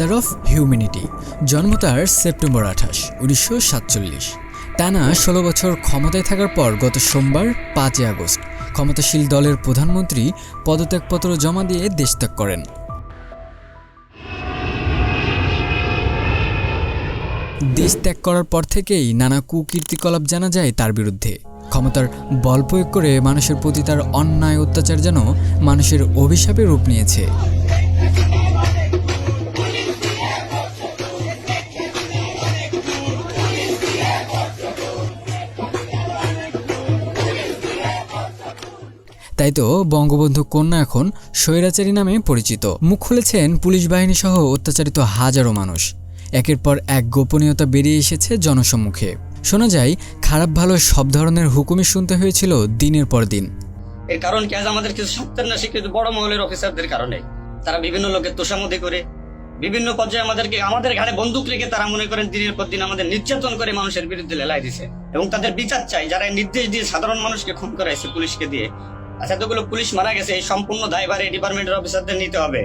Father of humanity জন্ম তার September আঠাশ, উনিশশো সাতচল্লিশ। টানা ষোলো বছর ক্ষমতায় থাকার পর গত সোমবার পাঁচই আগস্ট ক্ষমতাশীল দলের প্রধানমন্ত্রী পদত্যাগপত্র জমা দিয়ে দেশত্যাগ করেন। দেশ ত্যাগ করার পর থেকেই নানা কুকীর্তিকলাপ জানা যায় তার বিরুদ্ধে। ক্ষমতার বল প্রয়োগ করে মানুষের প্রতি তার অন্যায় অত্যাচার যেন মানুষের অভিশাপে রূপ নিয়েছে। তাই তো বঙ্গবন্ধু কন্যা এখন স্বৈরাচারী নামে পরিচিত। মুখ খুলেছেন পুলিশ বাহিনী সহ অত্যাচারিত হাজারো মানুষ। একের পর এক গোপনীয়তা বেরিয়ে এসেছে জনসম্মুখে। শোনা যায়, খারাপ ভালো সব ধরনের হুকুমই শুনতে হয়েছিল দিনের পর দিন। এর কারণ কি? আজ আমাদের কিছু সত্তর না শিক্ষিত বড় মহলের অফিসারদের কারণে। তারা বিভিন্ন লোকের তোষামতি করে, বিভিন্ন পর্যায়ে আমাদেরকে, আমাদের ঘাড়ে বন্দুক রেখে তারা মনে করেন দিনের পর দিন আমাদের নির্যাতন করে মানুষের বিরুদ্ধে লেলাই দিছে। এবং তাদের বিচার চাই, যারা নির্দেশ দিয়ে সাধারণ মানুষকে খুন করাইছে পুলিশকে দিয়ে আচ্ছা পুলিশ মারা গেছে, এই সম্পূর্ণ দায়ভার এই ডিপার্টমেন্টের অফিসারদের নিতে হবে।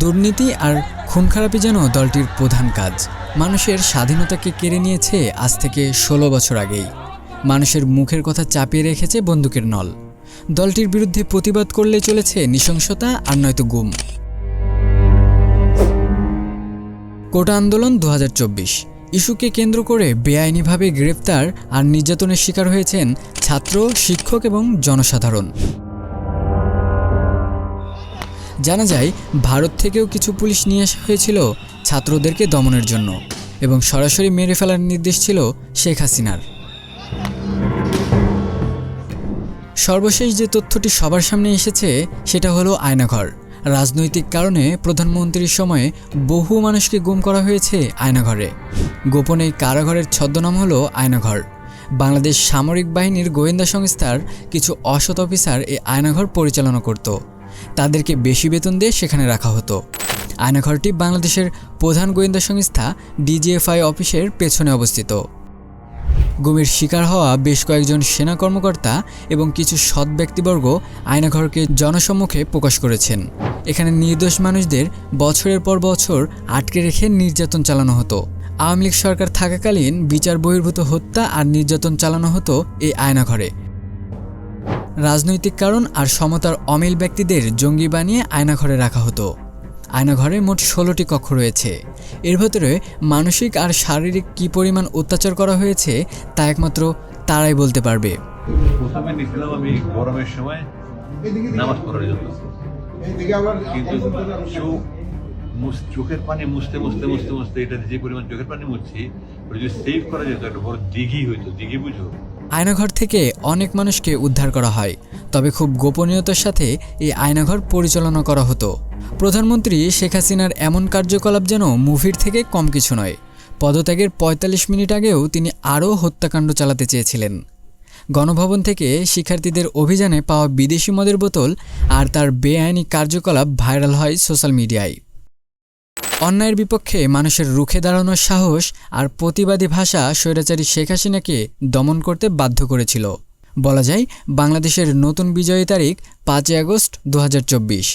দুর্নীতি আর খুন খারাপই যেন দলটির প্রধান কাজ। মানুষের স্বাধীনতাকে কেড়ে নিয়েছে আজ থেকে ষোলো বছর আগেই। মানুষের মুখের কথা চাপিয়ে রেখেছে বন্দুকের নল। দলটির বিরুদ্ধে প্রতিবাদ করলে চলেছে নৃশংসতা আর নয়তো গুম। কোটা আন্দোলন দু হাজার চব্বিশ। ইস্যুকে কেন্দ্র করে বেআইনিভাবে গ্রেপ্তার আর নির্যাতনের শিকার হয়েছেন ছাত্র, শিক্ষক এবং জনসাধারণ। জানা যায়, ভারত থেকেও কিছু পুলিশ নিয়ে আসা হয়েছিল ছাত্রদেরকে দমনের জন্য এবং সরাসরি মেরে ফেলার নির্দেশ ছিল শেখ হাসিনার। সর্বশেষ যে তথ্যটি সবার সামনে এসেছে, সেটা হলো আয়নাঘর। রাজনৈতিক কারণে প্রধানমন্ত্রীর সময়ে বহু মানুষকে গুম করা হয়েছে আয়নাঘরে। গোপনে কারাঘরের ছদ্মনাম হলো আয়নাঘর। বাংলাদেশ সামরিক বাহিনীর গোয়েন্দা সংস্থার কিছু অসৎ অফিসার এই আয়নাঘর পরিচালনা করত। তাদেরকে বেশি বেতন দিয়ে সেখানে রাখা হতো। আয়নাঘরটি বাংলাদেশের প্রধান গোয়েন্দা সংস্থা ডিজিএফআই অফিসের পেছনে অবস্থিত। গুমের শিকার হওয়া বেশ কয়েকজন সেনা কর্মকর্তা এবং কিছু সৎ ব্যক্তিবর্গ আয়নাঘরকে জনসম্মুখে প্রকাশ করেছেন। এখানে নির্দোষ মানুষদের বছরের পর বছর আটকে রেখে নির্যাতন চালানো হতো। আওয়ামী লীগ সরকার থাকাকালীন বিচার বহির্ভূত হত্যা আর নির্যাতন চালানো হতো এই আয়নাঘরে। রাজনৈতিক কারণ আর সমতার অমিল ব্যক্তিদের জঙ্গি বানিয়ে আয়নাঘরে রাখা হতো। আয়নাঘরে মোট ষোলোটি কক্ষ রয়েছে। এর ভেতরে মানসিক আর শারীরিক কী পরিমাণ অত্যাচার করা হয়েছে, তা একমাত্র তারাই বলতে পারবে। প্রথমে আমি গরমের সময় নামাজ পড়ার জন্য। কিন্তু চোখ চোখের পানি মুছতে মুছতে মুছতে মুছতে, এটা যে পরিমাণ চোখের পানি মুছছি যদি সেভ করা যেত, একটা বড় দিঘি হইতো, দিঘি বুঝো? আয়নাঘর থেকে অনেক মানুষকে উদ্ধার করা হয়, তবে খুব গোপনীয়তার সাথে এই আয়নাঘর পরিচালনা করা হতো। প্রধানমন্ত্রী শেখ হাসিনার এমন কার্যকলাপ যেন মুভির থেকে কম কিছু নয়, পদত্যাগের ৪৫ মিনিট আগেও তিনি আরও হত্যাকাণ্ড চালাতে চেয়েছিলেন। গণভবন থেকে শিক্ষার্থীদের অভিযানে পাওয়া বিদেশি মদের বোতল আর তার বেআইনি কার্যকলাপ ভাইরাল হয় সোশ্যাল মিডিয়ায়। অন্যায়ের বিপক্ষে মানুষের রুখে দাঁড়ানোর সাহস আর প্রতিবাদী ভাষা স্বৈরাচারী শেখ হাসিনাকে দমন করতে বাধ্য করেছিল। বলা যায়, বাংলাদেশের নতুন বিজয়ী তারিখ পাঁচই আগস্ট দু হাজার চব্বিশ।